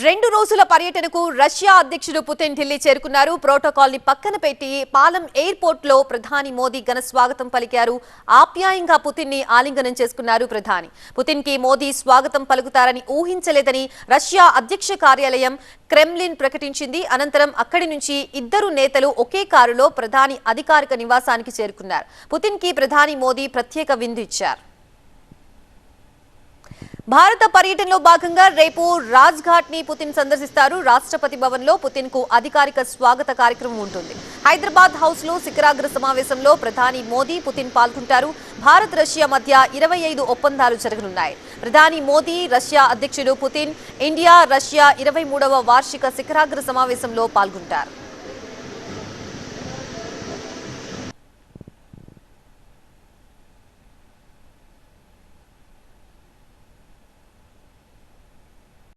రెండు రోజుల పర్యటనకు రష్యా అధ్యక్షుడు పుతిన్ ఢిల్లీ చేరుకున్నారు. ప్రోటోకాల్ని పక్కన పెట్టి పాలం ఎయిర్పోర్ట్లో ప్రధాని మోదీ ఘన స్వాగతం పలికారు. ఆప్యాయంగా పుతిన్ని ఆలింగనం చేసుకున్నారు ప్రధాని. పుతిన్కి మోదీ స్వాగతం పలుకుతారని ఊహించలేదని రష్యా అధ్యక్ష కార్యాలయం క్రెమ్లిన్ ప్రకటించింది. అనంతరం అక్కడి నుంచి ఇద్దరు నేతలు ఒకే కారులో ప్రధాని అధికారిక నివాసానికి చేరుకున్నారు. పుతిన్కి ప్రధాని మోదీ ప్రత్యేక విందు ఇచ్చారు. భారత పర్యటనలో భాగంగా రేపు రాజ్ఘాట్ని పుతిన్ సందర్శిస్తారు. రాష్ట్రపతి భవన్లో పుతిన్కు అధికారిక స్వాగత కార్యక్రమం ఉంటుంది. హైదరాబాద్ హౌస్లో శిఖరాగ్ర సమావేశంలో ప్రధాని మోదీ పుతిన్ పాల్గొంటారు. భారత్ రష్యా మధ్య ఇరవై ఐదు ఒప్పందాలు జరగనున్నాయి. ప్రధాని మోదీ రష్యా అధ్యక్షుడు పుతిన్ ఇండియా రష్యా ఇరవై మూడవ వార్షిక శిఖరాగ్ర సమావేశంలో పాల్గొంటారు.